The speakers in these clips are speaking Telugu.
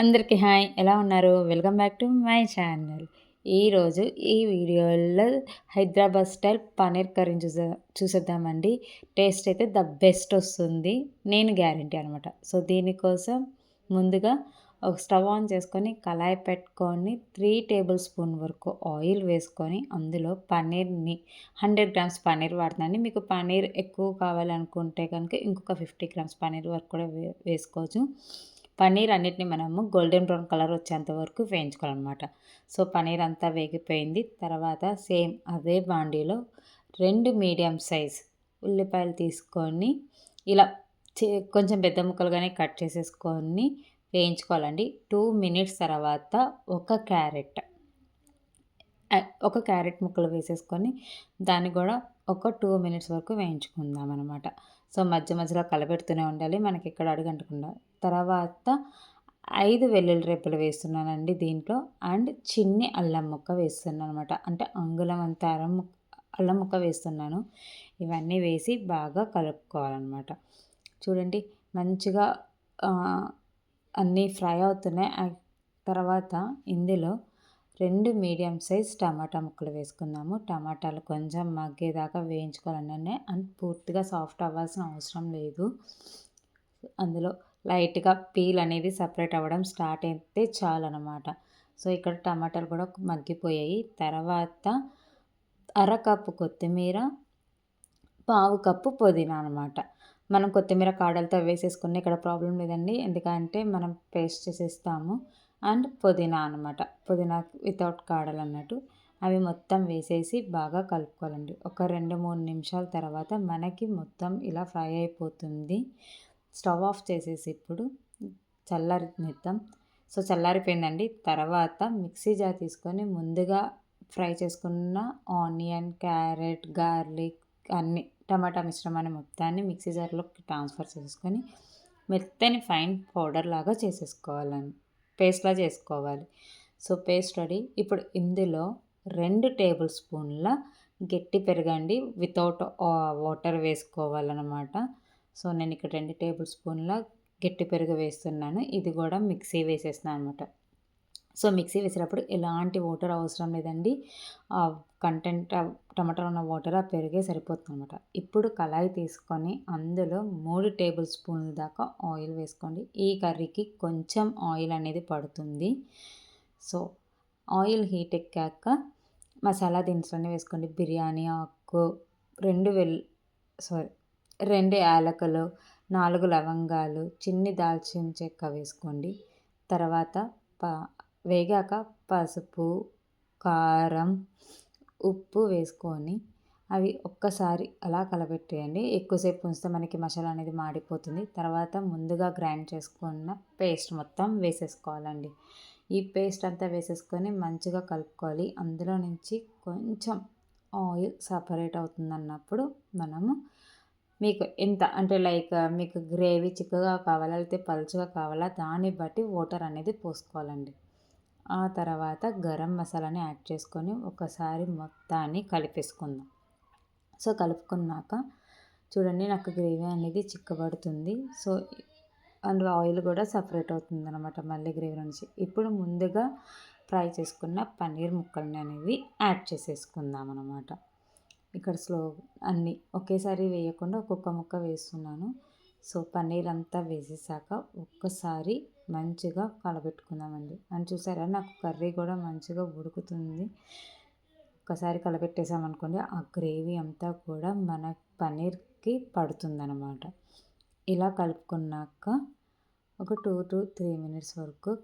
అందరికీ హాయ్. ఎలా ఉన్నారు? Welcome back to my channel. ఈరోజు ఈ వీడియోలో హైదరాబాద్ స్టైల్ పనీర్ కర్రీ చూసే చూసేద్దామండి. టేస్ట్ అయితే ద బెస్ట్ వస్తుంది. నేను గ్యారంటీ అనమాట. సో దీనికోసం ముందుగా ఒక స్టవ్ ఆన్ చేసుకొని కళాయి పెట్టుకొని త్రీ టేబుల్ స్పూన్ వరకు ఆయిల్ వేసుకొని అందులో పన్నీర్ని హండ్రెడ్ గ్రామ్స్ పన్నీర్ వాడుతున్నాను మీకు పన్నీర్ ఎక్కువ కావాలనుకుంటే కనుక ఇంకొక ఫిఫ్టీ గ్రామ్స్ పన్నీర్ వరకు కూడా వేసుకోవచ్చు. పన్నీర్ అన్నిటిని మనము గోల్డెన్ బ్రౌన్ కలర్ వచ్చేంత వరకు వేయించుకోవాలన్నమాట. సో పన్నీర్ అంతా వేగిపోయింది. తర్వాత సేమ్ అదే బాండీలో రెండు మీడియం సైజ్ ఉల్లిపాయలు తీసుకొని ఇలా కొంచెం పెద్ద ముక్కలుగానే కట్ చేసేసుకొని వేయించుకోవాలండి. టూ మినిట్స్ తర్వాత ఒక క్యారెట్ ఒక క్యారెట్ ముక్కలు వేసేసుకొని దాన్ని కూడా ఒక టూ మినిట్స్ వరకు వేయించుకుందాం అనమాట సో మధ్య మధ్యలో కలబెడుతూనే ఉండాలి. మనకి ఇక్కడ అడుగంటకుండా. తర్వాత ఐదు వెల్లుల్లి రేపులు వేస్తున్నానండి దీంట్లో. అండ్ చిన్ని అల్లం ముక్క వేస్తున్నాను అనమాట అంటే అంగుళం అంత అరం అల్లం ముక్క వేస్తున్నాను. ఇవన్నీ వేసి బాగా కలుపుకోవాలన్నమాట. చూడండి మంచిగా అన్నీ ఫ్రై అవుతున్నాయి. తర్వాత ఇందులో రెండు మీడియం సైజ్ టమాటా ముక్కలు వేసుకుందాము. టమాటాలు కొంచెం మగ్గేదాకా వేయించుకోవాలండి అండ్ పూర్తిగా సాఫ్ట్ అవ్వాల్సిన అవసరం లేదు. అందులో లైట్గా పీల్ అనేది సపరేట్ అవ్వడం స్టార్ట్ అయితే చాలన్నమాట. సో ఇక్కడ టమాటాలు కూడా మగ్గిపోయాయి. తర్వాత అరకప్పు కొత్తిమీర పావు కప్పు పుదీనా అనమాట మనం కొత్తిమీర కాడలతో వేసేసుకుని ఇక్కడ ప్రాబ్లం లేదండి. ఎందుకంటే మనం పేస్ట్ చేసేస్తాము. అండ్ పుదీనా అనమాట పుదీనా వితౌట్ కాడలు అన్నట్టు. అవి మొత్తం వేసేసి బాగా కలుపుకోవాలండి. ఒక రెండు మూడు నిమిషాల తర్వాత మనకి మొత్తం ఇలా ఫ్రై అయిపోతుంది. స్టవ్ ఆఫ్ చేసేసి ఇప్పుడు చల్లారినిద్దాం సో చల్లారిపోయిందండి. తర్వాత మిక్సీ జార్ తీసుకొని ముందుగా ఫ్రై చేసుకున్న ఆనియన్ క్యారెట్ గార్లిక్ అన్ని టమాటా మిశ్రమాన్ని మొత్తాన్ని మిక్సీ జార్లోకి ట్రాన్స్ఫర్ చేసుకొని మెత్తని ఫైన్ పౌడర్ లాగా చేసేసుకోవాలని పేస్ట్లా చేసుకోవాలి. So paste ready. ఇప్పుడు ఇందులో రెండు టేబుల్ స్పూన్ల గట్టి పెరగండి వితౌట్ వాటర్ వేసుకోవాలన్నమాట. సో నేను ఇక్కడ రెండు టేబుల్ స్పూన్ల గట్టి పెరుగు వేస్తున్నాను. ఇది కూడా మిక్సీ వేసేస్తున్నాను అనమాట సో మిక్సీ వేసేటప్పుడు ఎలాంటి వాటర్ అవసరం లేదండి. కంటెంట్ టమాటాలో ఉన్న వాటర్ ఆ పెరిగే సరిపోతుంది అనమాట ఇప్పుడు కళాయి తీసుకొని అందులో మూడు టేబుల్ స్పూన్ల దాకా ఆయిల్ వేసుకోండి. ఈ కర్రీకి కొంచెం ఆయిల్ అనేది పడుతుంది. సో ఆయిల్ హీట్ ఎక్కాక మసాలా దినుసులన్నీ వేసుకోండి. బిర్యానీ ఆకు రెండు వెల్ సారీ రెండు యాలకులు నాలుగు లవంగాలు చిన్ని దాల్చిన చెక్క వేసుకోండి. తర్వాత ప వేగాక పసుపు కారం ఉప్పు వేసుకొని అవి ఒక్కసారి అలా కలపెట్టేయండి ఎక్కువసేపు ఉంచితే మనకి మసాలా అనేది మాడిపోతుంది. తర్వాత ముందుగా గ్రైండ్ చేసుకున్న పేస్ట్ మొత్తం వేసేసుకోవాలండి. ఈ పేస్ట్ అంతా వేసేసుకొని మంచిగా కలుపుకోవాలి. అందులో నుంచి కొంచెం ఆయిల్ సపరేట్ అవుతుంది అన్నప్పుడు మనము మీకు ఎంత అంటే లైక్ మీకు గ్రేవీ చిక్కగా కావాలా లేకపోతే పలుచగా కావాలా దాన్ని బట్టి వాటర్ అనేది పోసుకోవాలండి. ఆ తర్వాత గరం మసాలాని యాడ్ చేసుకొని ఒకసారి మొత్తాన్ని కలిపేసుకుందాం. సో కలుపుకున్నాక చూడండి నాకు గ్రేవీ అనేది చిక్కబడుతుంది. సో అందులో ఆయిల్ కూడా సపరేట్ అవుతుంది అనమాట మళ్ళీ గ్రేవీ నుంచి. ఇప్పుడు ముందుగా ఫ్రై చేసుకున్న పన్నీర్ ముక్కల్ని అనేవి యాడ్ చేసేసుకుందాం అనమాట ఇక్కడ స్లో అన్నీ ఒకేసారి వేయకుండా ఒక్కొక్క ముక్క వేస్తున్నాను. సో పన్నీర్ అంతా వేసేసాక ఒక్కసారి మంచిగా కలబెట్టుకుందామండి. అని చూసారా నాకు కర్రీ కూడా మంచిగా ఉడుకుతుంది. ఒకసారి కలబెట్టేసామనుకోండి ఆ గ్రేవీ అంతా కూడా మన పన్నీర్కి పడుతుందన్నమాట. ఇలా కలుపుకున్నాక ఒక టూ టు త్రీ మినిట్స్ వరకు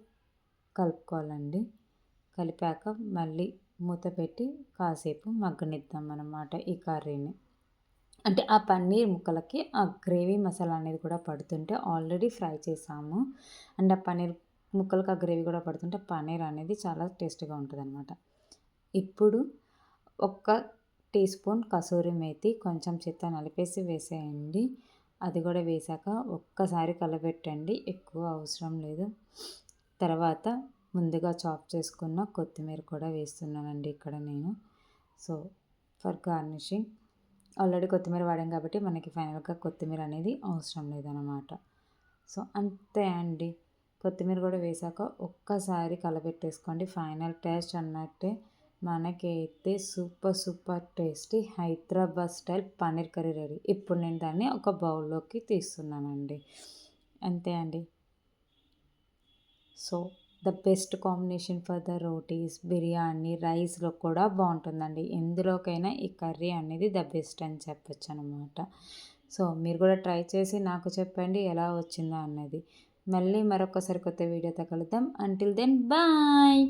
కలుపుకోవాలండి. కలిపాక మళ్ళీ మూత పెట్టి కాసేపు మగ్గనిద్దాం అన్నమాట ఈ కర్రీని. అంటే ఆ పన్నీర్ ముక్కలకి ఆ గ్రేవీ మసాలా అనేది కూడా పడుతుంటే ఆల్రెడీ ఫ్రై చేసాము. అండ్ ఆ పన్నీర్ ముక్కలకి ఆ గ్రేవీ కూడా పడుతుంటే పన్నీర్ అనేది చాలా టేస్ట్గా ఉంటుంది అనమాట ఇప్పుడు ఒక్క టీ స్పూన్ కసూరి మేతి కొంచెం చెత్త నలిపేసి వేసేయండి. అది కూడా వేసాక ఒక్కసారి కలబెట్టండి ఎక్కువ అవసరం లేదు. తర్వాత ముందుగా చాప్ చేసుకున్న కొత్తిమీర కూడా వేస్తున్నానండి ఇక్కడ నేను. సో ఫర్ గార్నిషింగ్ ఆల్రెడీ కొత్తిమీర వాడాం కాబట్టి మనకి ఫైనల్గా కొత్తిమీర అనేది అవసరం లేదనమాట సో అంతే అండి. కొత్తిమీర కూడా వేసాక ఒక్కసారి కలబెట్టేసుకోండి. ఫైనల్ టేస్ట్ అన్నట్టే మనకైతే super super tasty Hyderabad style paneer curry ready. ఇప్పుడు నేను దాన్ని ఒక బౌల్లోకి తీస్తున్నానండి. అంతే అండి. So the best combination for the rotis biryani రైస్లో కూడా బాగుంటుందండి. ఎందులోకైనా ఈ కర్రీ అనేది ద బెస్ట్ అని చెప్పొచ్చు అనమాట సో మీరు కూడా ట్రై చేసి నాకు చెప్పండి ఎలా వచ్చిందో అన్నది. మళ్ళీ మరొకసారి కొత్త వీడియోతో కలుద్దాం. Until then bye